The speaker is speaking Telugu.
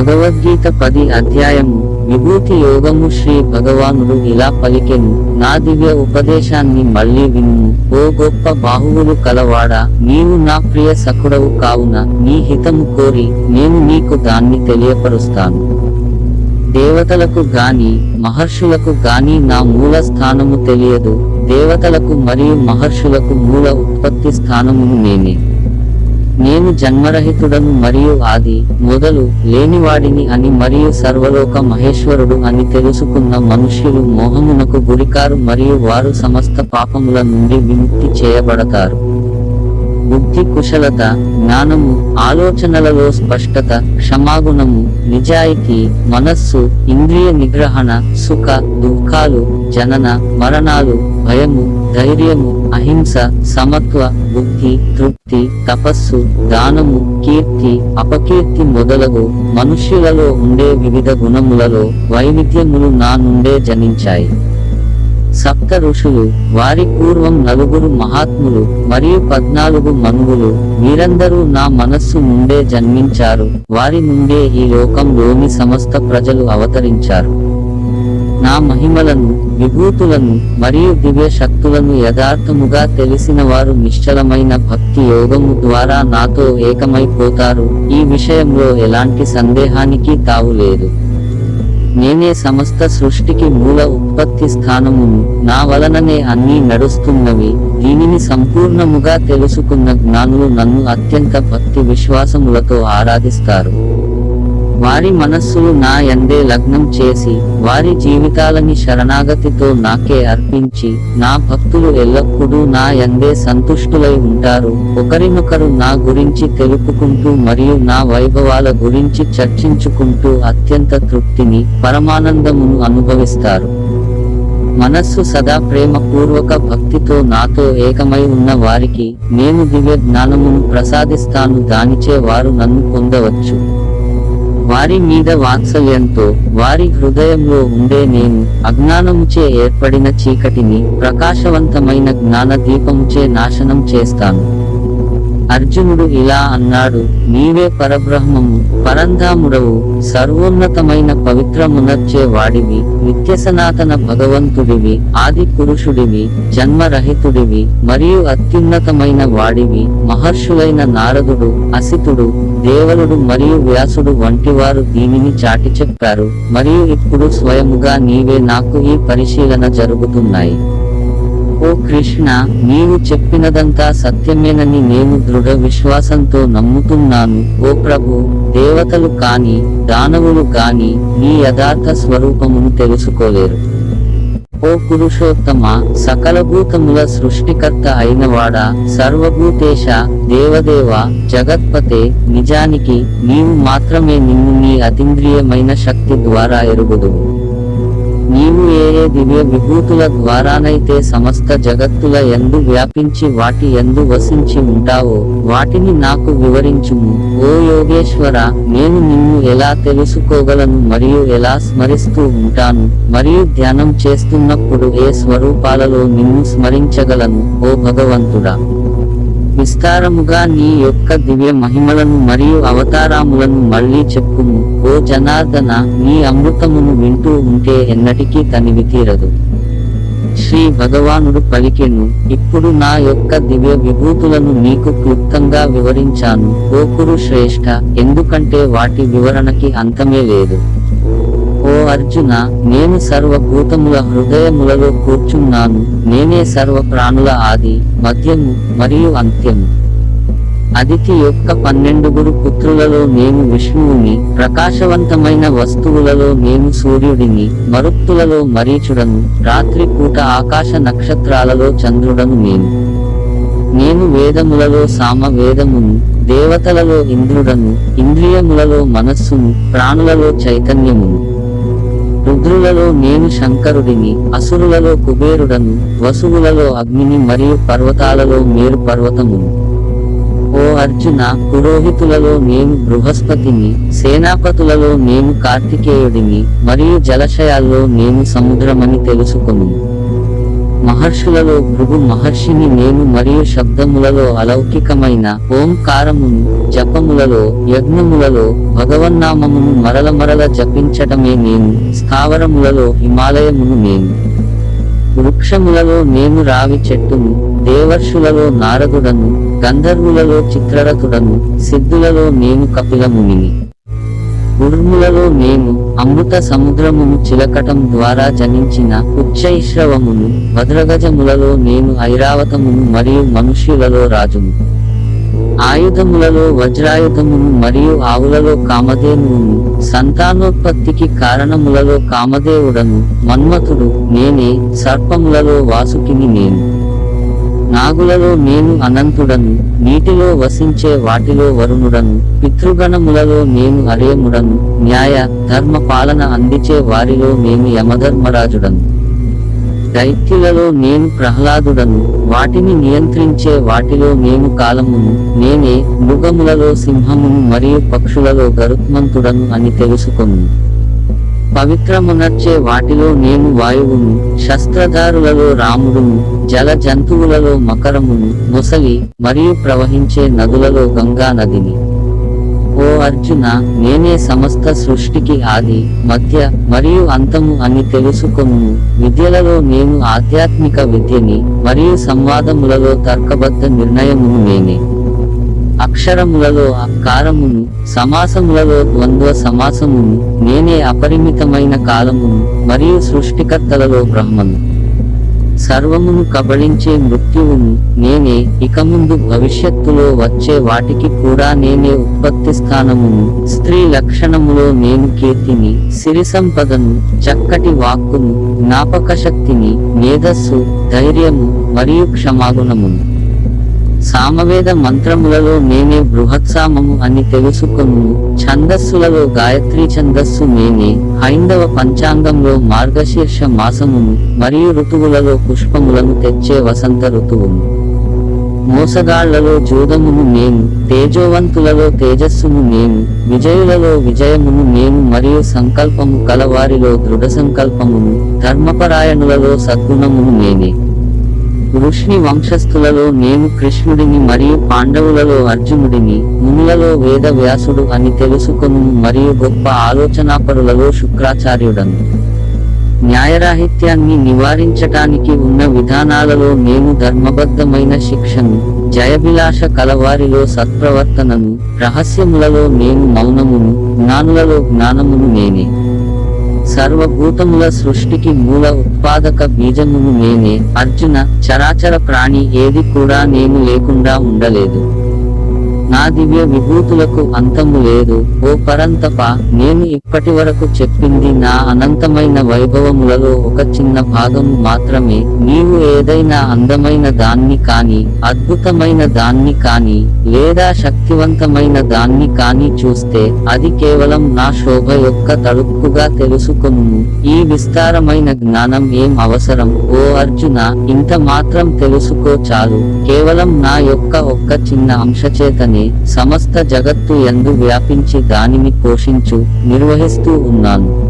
భగవద్గీత పది అధ్యాయము. విభూతి యోగము శ్రీ భగవానుడు ఇలా పలికెను. నా దివ్య ఉపదేశాన్ని మళ్ళీ విను ఓ గొప్ప బాహువులు కలవాడా నీవు నా ప్రియ సకుడవు కావున నీ హితము కోరి నేను నీకు దాన్ని తెలియపరుస్తాను. దేవతలకు గాని మహర్షులకు గాని నా మూల స్థానము తెలియదు. దేవతలకు మరియు మహర్షులకు మూల ఉత్పత్తి స్థానమును నేనే. నేను జన్మరహితుడను మరియు ఆది మొదలు లేనివాడిని అని మరియు సర్వలోక మహేశ్వరుడు అని తెలుసుకున్న మనుష్యులు మోహమునకు గురికారు మరియు వారు సమస్త పాపముల నుండి విముక్తి చేయబడతారు. బుద్ధి కుశలత జ్ఞానము ఆలోచనలలో స్పష్టత క్షమాగుణము నిజాయితీ మనస్సు ఇంద్రియ నిగ్రహణ సుఖ దుఃఖాలు జనన మరణాలు భయము ధైర్యము అహింస సమత్వ బుద్ధి తృప్తి తపస్సు దానము కీర్తి అపకీర్తి మొదలగు మనుష్యులలో ఉండే వివిధ గుణములలో వైవిధ్యములు నా నుండే జనించాయి. సప్త ఋషులు వారి పూర్వం నలుగురు మహాత్ములు మరియు పద్నాలుగు మనువులు వీరందరూ నా మనస్సు నుండే జన్మించారు. వారి నుండే ఈ లోకంలోని సమస్త ప్రజలు అవతరించారు. నా మహిమలను విభూతులను మరియు దివ్య శక్తులను యథార్థముగా తెలిసిన వారు నిశ్చలమైన భక్తి యోగము ద్వారా నాతో ఏకమైపోతారు. ఈ విషయంలో ఎలాంటి సందేహానికి తావులేదు నేనే సమస్త సృష్టికి మూల ఉత్పత్తి స్థానమును నా వలననే అన్నీ నడుస్తున్నవి. దీనిని సంపూర్ణముగా తెలుసుకున్న జ్ఞానులు నన్ను అత్యంత భక్తి విశ్వాసములతో ఆరాధిస్తారు. వారి మనస్సులు నా ఎందే లగ్నం చేసి వారి జీవితాలని శరణాగతితో నాకే అర్పించి నా భక్తులు ఎల్లప్పుడూ నా ఎందే సంతుష్టులై ఉంటారు. ఒకరినొకరు నా గురించి తెలుపుకుంటూ మరియు నా వైభవాల గురించి చర్చించుకుంటూ అత్యంత తృప్తిని పరమానందమును అనుభవిస్తారు. మనస్సు సదా ప్రేమపూర్వక భక్తితో నాతో ఏకమై ఉన్న వారికి నేను దివ్య జ్ఞానమును ప్రసాదిస్తాను దానిచే వారు నన్ను పొందవచ్చు. వారి మీద వాత్సల్యంతో వారి హృదయంలో ఉండే నేను అజ్ఞానముచే ఏర్పడిన చీకటిని ప్రకాశవంతమైన జ్ఞాన దీపముచే నాశనం చేస్తాను. అర్జునుడు ఇలా అన్నాడు నీవే పరబ్రహ్మము పరంధాముడవు సర్వోన్నతమైన పవిత్రమునర్చే వాడివి నిత్య సనాతన భగవంతుడివి ఆది పురుషుడివి జన్మరహితుడివి మరియు అత్యున్నతమైన వాడివి మహర్షులైన నారదుడు అసితుడు దేవలుడు మరియు వ్యాసుడు వంటివారు దీనిని చాటి చెప్పారు మరియు ఇప్పుడు స్వయముగా నీవే నాకు ఈ పరిశీలన జరుగుతున్నాయి. ఓ కృష్ణ నీవు చెప్పినదంతా సత్యమేనని నేను దృఢ విశ్వాసంతో నమ్ముతున్నాను. ఓ ప్రభు దేవతలు కాని దానవులు కాని నీ యథార్థ స్వరూపమును తెలుసుకోలేరు. ఓ పురుషోత్తమ సకలభూతముల సృష్టికర్త అయినవాడా సర్వభూతేశ దేవదేవ జగత్పతే నిజానికి నీవు మాత్రమే నిన్ను నీ అతీంద్రియమైన శక్తి ద్వారా ఎరుగుదువు. నీవు ఏ ఏ దివ్య విభూతుల ద్వారానైతే సమస్త జగత్తుల ఎందు వ్యాపించి వాటి ఎందు వసించి ఉంటావో వాటిని నాకు వివరించుము. ఓ యోగేశ్వర నేను నిన్ను ఎలా తెలుసుకోగలను మరియు ఎలా స్మరిస్తూ ఉంటాను? మరియు ధ్యానం చేస్తున్నప్పుడు ఏ స్వరూపాలలో నిన్ను స్మరించగలను? ఓ భగవంతుడా! విస్తారముగా నీ యొక్క దివ్య మహిమలను మరియు అవతారాములను మళ్ళీ చెప్పుము. ఓ జనార్దన నీ అమృతమును వింటూ ఉంటే ఎన్నటికీ తనివి తీరదు. శ్రీ భగవానుడు పలికెను ఇప్పుడు నా యొక్క దివ్య విభూతులను నీకు క్లుప్తంగా వివరించాను. ఓ కురు శ్రేష్ఠ ఎందుకంటే వాటి వివరణకి అంతమే లేదు. ఓ అర్జున నేను సర్వభూతముల హృదయములలో కూర్చున్నాను. నేనే సర్వ ప్రాణుల ఆది మధ్యము మరియు అంత్యము. అదితి యొక్క పన్నెండుగురు పుత్రులలో నేను విష్ణువుని ప్రకాశవంతమైన వస్తువులలో నేను సూర్యుడిని మరుత్తులలో మరీచుడను రాత్రి పూట ఆకాశ నక్షత్రాలలో చంద్రుడను నేను. నేను వేదములలో సామ వేదమును దేవతలలో ఇంద్రుడను ఇంద్రియములలో మనస్సును ప్రాణులలో చైతన్యమును. రుద్రులలో నేను శంకరుడిని అసురులలో కుబేరుడను వసువులలో అగ్నిని మరియు పర్వతాలలో మేరు పర్వతమును ఓ అర్జున పురోహితులలో నేను బృహస్పతిని సేనాపతులలో నేను కార్తికేయుడిని మరియు జలశయాల్లో నేను సముద్రమని తెలుసుకొను. మహర్షులలో భృగు మహర్షిని నేను మరియు శబ్దములలో అలౌకికమైన ఓంకారమును జపములలో యజ్ఞములలో భగవన్నామమును మరల మరల జపించటమే నేను స్థావరములలో హిమాలయమును నేను. వృక్షములలో నేను రావి చెట్టును దేవర్షులలో నారదుడను గంధర్వులలో చిత్రరథుడను సిద్ధులలో నేను కపిలమునిని. ఉర్ములలో నేను అమృత సముద్రమును చిలకటం ద్వారా జనించిన ఉచ్చైశ్రవమును భద్రగజములలో నేను ఐరావతమును మరియు మనుష్యులలో రాజును. ఆయుధములలో వజ్రాయుధమును మరియు ఆవులలో కామధేనువును సంతానోత్పత్తికి కారణములలో కామదేవుడను మన్మథుడు నేనే సర్పములలో వాసుకిని నేను. నాగులలో నేను అనంతుడను నీటిలో వసించే వాటిలో వరుణుడను పితృగణములలో నేను అరేముడను న్యాయ ధర్మ పాలన అందించే వారిలో నేను యమధర్మరాజుడను. దైత్యులలో నేను ప్రహ్లాదుడను వాటిని నియంత్రించే వాటిలో నేను కాలమును నేనే మృగములలో సింహమును మరియు పక్షులలో గరుత్మంతుడను అని తెలుసుకొను. పవిత్రమునర్చే వాటిలో నేను వాయువును శస్త్రధారులలో రాముడును జల జంతువులలో మకరమును ముసలి మరియు ప్రవహించే నదులలో గంగా నదిని. ఓ అర్జున నేనే సమస్త సృష్టికి ఆది మధ్య మరియు అంతము అని తెలుసుకొను విద్యలలో నేను ఆధ్యాత్మిక విద్యని మరియు సంవాదములలో తర్కబద్ధ నిర్ణయమును నేనే. అక్షరములలో అకారమును సమాసములలో ద్వంద్వ సమాసమును నేనే అపరిమితమైన కాలమును మరియు సృష్టికర్తలలో బ్రహ్మను. సర్వమును కబళించే మృత్యువును నేనే ఇక ముందు భవిష్యత్తులో వచ్చే వాటికి కూడా నేనే ఉత్పత్తి స్థానమును స్త్రీ లక్షణములో నేను కీర్తిని సిరి సంపదను చక్కటి వాక్కును జ్ఞాపక శక్తిని మేధస్సు ధైర్యము మరియు క్షమాగుణమును. సామవేద మంత్రములలో నేనే బృహత్సామము అని తెలుసుకొను ఛందస్సులలో గాయత్రి ఛందస్సు మేనే హైందవ పంచాంగంలో మార్గశీర్ష మాసమును మరియు ఋతువులలో పుష్పములను తెచ్చే వసంత ఋతువును మోసగాళ్ళలో జూదమును నేను తేజోవంతులలో తేజస్సును నేను విజయులలో విజయమును నేను మరియు సంకల్పము కలవారిలో దృఢ సంకల్పమును. ధర్మపరాయణులలో సద్గుణమును నేనే వృష్ణి వంశస్థులలో నేను కృష్ణుడిని మరియు పాండవులలో అర్జునుడిని మునులలో వేద వ్యాసుడు అని తెలుసుకొను మరియు గొప్ప ఆలోచనాపరులలో శుక్రాచార్యుడను. న్యాయరాహిత్యాన్ని నివారించటానికి ఉన్న విధానాలలో నేను ధర్మబద్ధమైన శిక్షను జయభిలాష కలవారిలో సత్ప్రవర్తనను రహస్యములలో నేను మౌనమును జ్ఞానులలో జ్ఞానమును నేనే. సర్వభూతముల సృష్టికి మూల ఉత్పాదక బీజమును నేనే. అర్జున చరాచర ప్రాణి ఏది కూడా నేను లేకుండా ఉండలేదు. నా దివ్య విభూతులకు అంతము లేదు. ఓ పరంతప నేను ఇప్పటి వరకు చెప్పింది నా అనంతమైన వైభవములలో ఒక చిన్న భాగము మాత్రమే. నీవు ఏదైనా అందమైన దాన్ని కాని అద్భుతమైన దాన్ని కాని లేదా శక్తివంతమైన దాన్ని కాని చూస్తే అది కేవలం నా శోభ యొక్క తలుపుగా తెలుసుకొను ఈ విస్తారమైన జ్ఞానం ఏం అవసరం? ఓ అర్జున ఇంత మాత్రం తెలుసుకో చాలు. కేవలం నా యొక్క ఒక్క చిన్న అంశచేతనే. సమస్త జగత్తు ఎందు వ్యాపించి దానిని పోషించు నిర్వహిస్తూ ఉన్నాను.